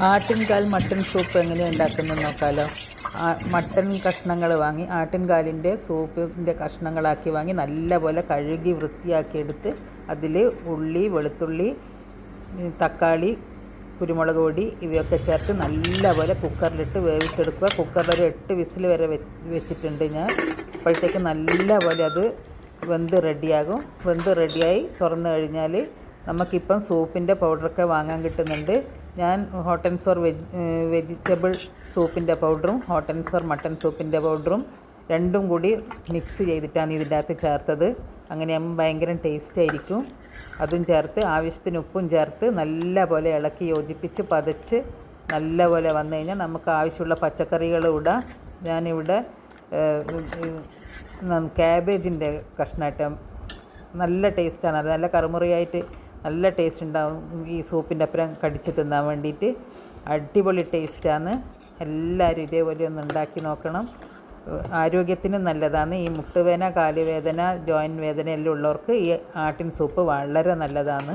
ആട്ടിൻകാൽ mutton soup എങ്ങനെ ഉണ്ടാക്കുന്നത് നോക്കാമല്ലോ mutton കഷ്ണങ്ങൾ വാങ്ങി ആട്ടിൻകാലിന്റെ സൂപ്പിന്റെ കഷ്ണങ്ങളാക്കി വാങ്ങി നല്ലപോലെ കഴുകി വൃത്തിയാക്കിയെടുത്ത് അതിൽ ഉള്ളി വെളുത്തുള്ളി തക്കാളി കുരുമുളക് പൊടി ഇവയൊക്കെ ചേർത്ത് നല്ലപോലെ കുക്കറിലിട്ട് വേവിച്ചെടുക്കുക. കുക്കറിൽ ഒരു എട്ട് വിസിൽ വരെ വെച്ചിട്ടുണ്ട് ഞാൻ. അപ്പോഴത്തേക്ക് നല്ലപോലെ അത് വെന്ത് റെഡിയാകും. വെന്ത് റെഡിയായി തുറന്നു കഴിഞ്ഞാൽ നമുക്കിപ്പം സൂപ്പിന്റെ പൗഡറൊക്കെ വാങ്ങാൻ കിട്ടുന്നുണ്ട്. ഞാൻ hot and sour veg vegetable സൂപ്പിന്റെ പൗഡറും ഹോട്ട് ആൻഡ് സോർ മട്ടൺ സൂപ്പിന്റെ പൗഡറും രണ്ടും കൂടി മിക്സ് ചെയ്തിട്ടാണ് ഇതിന്റെ അകത്ത് ചേർത്തത് അങ്ങനെയാകുമ്പോൾ ഭയങ്കര ടേസ്റ്റ് ആയിരിക്കും അതും ചേർത്ത് ആവശ്യത്തിന് ഉപ്പും ചേർത്ത് നല്ല പോലെ ഇളക്കി യോജിപ്പിച്ച് പതച്ച് നല്ല പോലെ വന്നു കഴിഞ്ഞാൽ നമുക്ക് ആവശ്യമുള്ള പച്ചക്കറികൾ ഇടാം ഞാനിവിടെ ക്യാബേജിന്റെ കഷ്ണാട്ടം നല്ല ടേസ്റ്റാണ് അത് നല്ല കറുമുറിയായിട്ട് നല്ല ടേസ്റ്റ് ഉണ്ടാവും. ഈ സൂപ്പിന്റെ അപ്പുറം കടിച്ച് തിന്നാൻ വേണ്ടിയിട്ട് അടിപൊളി ടേസ്റ്റാണ് എല്ലാവരും ഇതേപോലെ ഒന്ന് ഉണ്ടാക്കി നോക്കണം. ആരോഗ്യത്തിനും നല്ലതാണ്. ഈ മുട്ടുവേദന കാലുവേദന ജോയിന്റ് വേദന എല്ലാം ഉള്ളവർക്ക് ഈ ആട്ടിൻ സൂപ്പ് വളരെ നല്ലതാണ്.